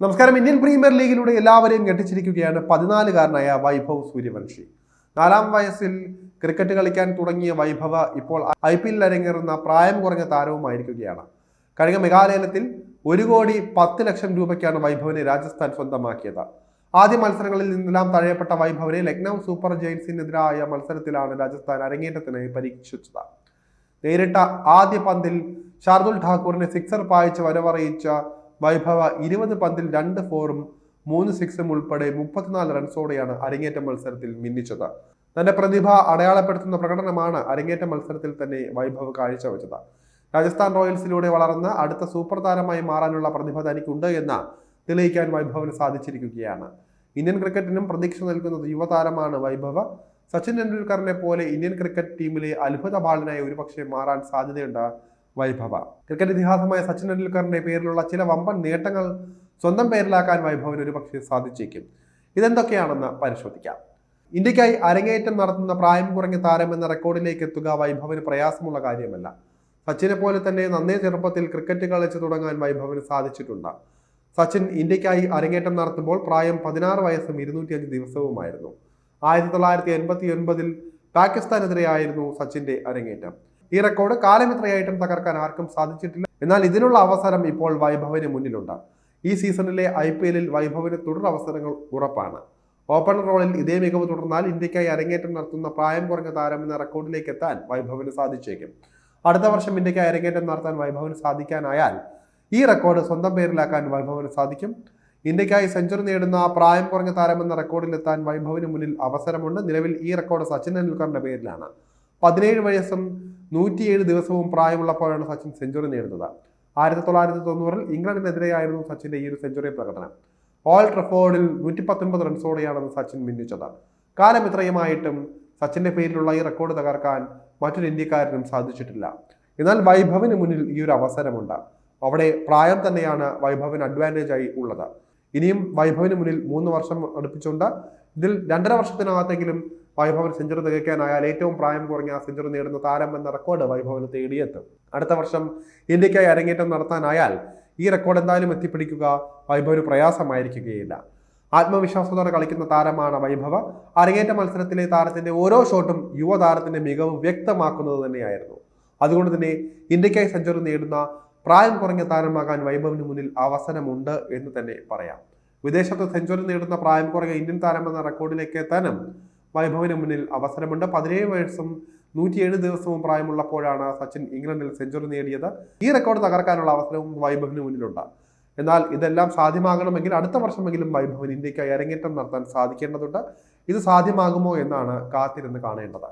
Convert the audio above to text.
നമസ്കാരം. Indian premier ലീഗിലൂടെ എല്ലാവരെയും ഞെട്ടിച്ചിരിക്കുകയാണ് പതിനാലുകാരനായ വൈഭവ് സൂര്യവംശി. നാലാം വയസ്സിൽ ക്രിക്കറ്റ് കളിക്കാൻ തുടങ്ങിയ വൈഭവ ഇപ്പോൾ ഐ പി എല്ലിൽ അരങ്ങേറുന്ന പ്രായം കുറഞ്ഞ താരവുമായിരിക്കുകയാണ്. കഴിഞ്ഞ മേഘാലയത്തിൽ ഒരു കോടി പത്ത് ലക്ഷം രൂപയ്ക്കാണ് വൈഭവനെ രാജസ്ഥാൻ സ്വന്തമാക്കിയത്. ആദ്യ മത്സരങ്ങളിൽ നിന്നെല്ലാം തഴയപ്പെട്ട വൈഭവനെ ലക്നൗ സൂപ്പർ ജയൻസിനെതിരായ മത്സരത്തിലാണ് രാജസ്ഥാൻ അരങ്ങേറ്റത്തിനായി പരീക്ഷിച്ചത്. നേരിട്ട ആദ്യ പന്തിൽ ഷാർദുൽ ഠാക്കൂറിനെ സിക്സർ പായിച്ച് വരവറിയിച്ച വൈഭവ ഇരുപത് പന്തിൽ രണ്ട് ഫോറും മൂന്ന് സിക്സും ഉൾപ്പെടെ മുപ്പത്തിനാല് റൺസോടെയാണ് അരങ്ങേറ്റ മത്സരത്തിൽ മിന്നിച്ചത്. തന്റെ പ്രതിഭ അടയാളപ്പെടുത്തുന്ന പ്രകടനമാണ് അരങ്ങേറ്റ മത്സരത്തിൽ തന്നെ വൈഭവ് കാഴ്ചവെച്ചത്. രാജസ്ഥാൻ റോയൽസിലൂടെ വളർന്ന് അടുത്ത സൂപ്പർ താരമായി മാറാനുള്ള പ്രതിഭ തനിക്കുണ്ട് എന്ന് തെളിയിക്കാൻ വൈഭവിന് സാധിച്ചിരിക്കുകയാണ്. ഇന്ത്യൻ ക്രിക്കറ്റിനും പ്രതീക്ഷ നൽകുന്നത് യുവതാരമാണ് വൈഭവ. സച്ചിൻ ടെണ്ടുൽക്കറിനെ പോലെ ഇന്ത്യൻ ക്രിക്കറ്റ് ടീമിലെ അത്ഭുത ബാളിനായി ഒരുപക്ഷെ മാറാൻ സാധ്യതയുണ്ട് വൈഭവ. ക്രിക്കറ്റ് ഇതിഹാസമായ സച്ചിൻ ടെണ്ടുൽക്കറിന്റെ പേരിലുള്ള ചില വമ്പൻ നേട്ടങ്ങൾ സ്വന്തം പേരിലാക്കാൻ വൈഭവിന് ഒരുപക്ഷെ സാധിച്ചേക്കും. ഇതെന്തൊക്കെയാണെന്ന് പരിശോധിക്കാം. ഇന്ത്യക്കായി അരങ്ങേറ്റം നടത്തുന്ന പ്രായം കുറഞ്ഞ താരം എന്ന റെക്കോർഡിലേക്ക് എത്തുക വൈഭവിന് പ്രയാസമുള്ള കാര്യമല്ല. സച്ചിനെ പോലെ തന്നെ നന്നേ ചെറുപ്പത്തിൽ ക്രിക്കറ്റ് കളിച്ച് തുടങ്ങാൻ വൈഭവിന് സാധിച്ചിട്ടുണ്ട്. സച്ചിൻ ഇന്ത്യക്കായി അരങ്ങേറ്റം നടത്തുമ്പോൾ പ്രായം പതിനാറ് വയസ്സും ഇരുന്നൂറ്റിയഞ്ച് ദിവസവുമായിരുന്നു. ആയിരത്തി തൊള്ളായിരത്തി എൺപത്തി ഒൻപതിൽ പാകിസ്ഥാനെതിരെയായിരുന്നു സച്ചിന്റെ അരങ്ങേറ്റം. ഈ റെക്കോർഡ് കാലമിത്രയായിട്ടും തകർക്കാൻ ആർക്കും സാധിച്ചിട്ടില്ല. എന്നാൽ ഇതിനുള്ള അവസരം ഇപ്പോൾ വൈഭവന് മുന്നിലുണ്ട്. ഈ സീസണിലെ ഐ പി എല്ലിൽ വൈഭവിന് തുടർ അവസരങ്ങൾ ഉറപ്പാണ്. ഓപ്പൺ റോളിൽ ഇതേ മികവ് തുടർന്നാൽ ഇന്ത്യക്കായി അരങ്ങേറ്റം നടത്തുന്ന പ്രായം കുറഞ്ഞ താരം എന്ന റെക്കോർഡിലേക്ക് എത്താൻ വൈഭവന് സാധിച്ചേക്കും. അടുത്ത വർഷം ഇന്ത്യക്കായി അരങ്ങേറ്റം നടത്താൻ വൈഭവിന് സാധിക്കാനായാൽ ഈ റെക്കോർഡ് സ്വന്തം പേരിലാക്കാൻ വൈഭവന് സാധിക്കും. ഇന്ത്യക്കായി സെഞ്ചുറി നേടുന്ന പ്രായം കുറഞ്ഞ താരമെന്ന റെക്കോർഡിലെത്താൻ വൈഭവന് മുന്നിൽ അവസരമുണ്ട്. നിലവിൽ ഈ റെക്കോർഡ് സച്ചിൻ ടെണ്ടുൽക്കറിന്റെ പേരിലാണ്. പതിനേഴ് വയസ്സും നൂറ്റിയേഴ് ദിവസവും പ്രായമുള്ളപ്പോഴാണ് സച്ചിൻ സെഞ്ചുറി നേടുന്നത്. ആയിരത്തി തൊള്ളായിരത്തി തൊണ്ണൂറിൽ ഇംഗ്ലണ്ടിനെതിരെയായിരുന്നു സച്ചിന്റെ ഈ ഒരു സെഞ്ചുറി പ്രകടനം. ഓൾ ട്രഫോർഡിൽ നൂറ്റി പത്തൊൻപത് റൺസോടെയാണ് സച്ചിൻ മിന്നിച്ചത് കാലം ഇത്രയുമായിട്ടും സച്ചിന്റെ പേരിലുള്ള ഈ റെക്കോർഡ് തകർക്കാൻ മറ്റൊരു ഇന്ത്യക്കാരനും സാധിച്ചിട്ടില്ല. എന്നാൽ വൈഭവിന് മുന്നിൽ ഈ ഒരു അവസരമുണ്ട്. അവിടെ പ്രായം തന്നെയാണ് വൈഭവിന് അഡ്വാന്റേജ് ആയി ഉള്ളത്. ഇനിയും വൈഭവിന് മുന്നിൽ മൂന്ന് വർഷം അടുപ്പിച്ചുണ്ട്. ഇതിൽ രണ്ടര വർഷത്തിനകത്തെങ്കിലും വൈഭവൻ സെഞ്ചുറി തികയ്ക്കാനായാൽ ഏറ്റവും പ്രായം കുറഞ്ഞ ആ സെഞ്ചുറി നേടുന്ന താരം എന്ന റെക്കോർഡ് വൈഭവന് തേടിയെത്തും. അടുത്ത വർഷം ഇന്ത്യക്കായി അരങ്ങേറ്റം നടത്താനായാൽ ഈ റെക്കോർഡ് എന്തായാലും എത്തിപ്പിടിക്കുക വൈഭവന് പ്രയാസമായിരിക്കുകയില്ല. ആത്മവിശ്വാസത്തോടെ കളിക്കുന്ന താരമാണ് വൈഭവ. അരങ്ങേറ്റ മത്സരത്തിലെ താരത്തിന്റെ ഓരോ ഷോട്ടും യുവതാരത്തിന്റെ മികവ് വ്യക്തമാക്കുന്നത് തന്നെയായിരുന്നു. അതുകൊണ്ട് തന്നെ ഇന്ത്യക്കായി സെഞ്ചുറി നേടുന്ന പ്രായം കുറഞ്ഞ താരമാകാൻ വൈഭവിന് മുന്നിൽ അവസരമുണ്ട് എന്ന് തന്നെ പറയാം. വിദേശത്ത് സെഞ്ചുറി നേടുന്ന പ്രായം കുറഞ്ഞ ഇന്ത്യൻ താരം എന്ന റെക്കോർഡിലേക്ക് എത്താനും വൈഭവിന് മുന്നിൽ അവസരമുണ്ട്. പതിനേഴ് വയസ്സും നൂറ്റിയേഴ് ദിവസവും പ്രായമുള്ളപ്പോഴാണ് സച്ചിൻ ഇംഗ്ലണ്ടിൽ സെഞ്ചുറി നേടിയത്. ഈ റെക്കോർഡ് തകർക്കാനുള്ള അവസരവും വൈഭവിന് മുന്നിലുണ്ട്. എന്നാൽ ഇതെല്ലാം സാധ്യമാകണമെങ്കിൽ അടുത്ത വർഷമെങ്കിലും വൈഭവൻ ഇന്ത്യക്കായി അരങ്ങേറ്റം നടത്താൻ സാധിക്കേണ്ടതുണ്ട്. ഇത് സാധ്യമാകുമോ എന്നാണ് കാത്തിരുന്ന് കാണേണ്ടത്.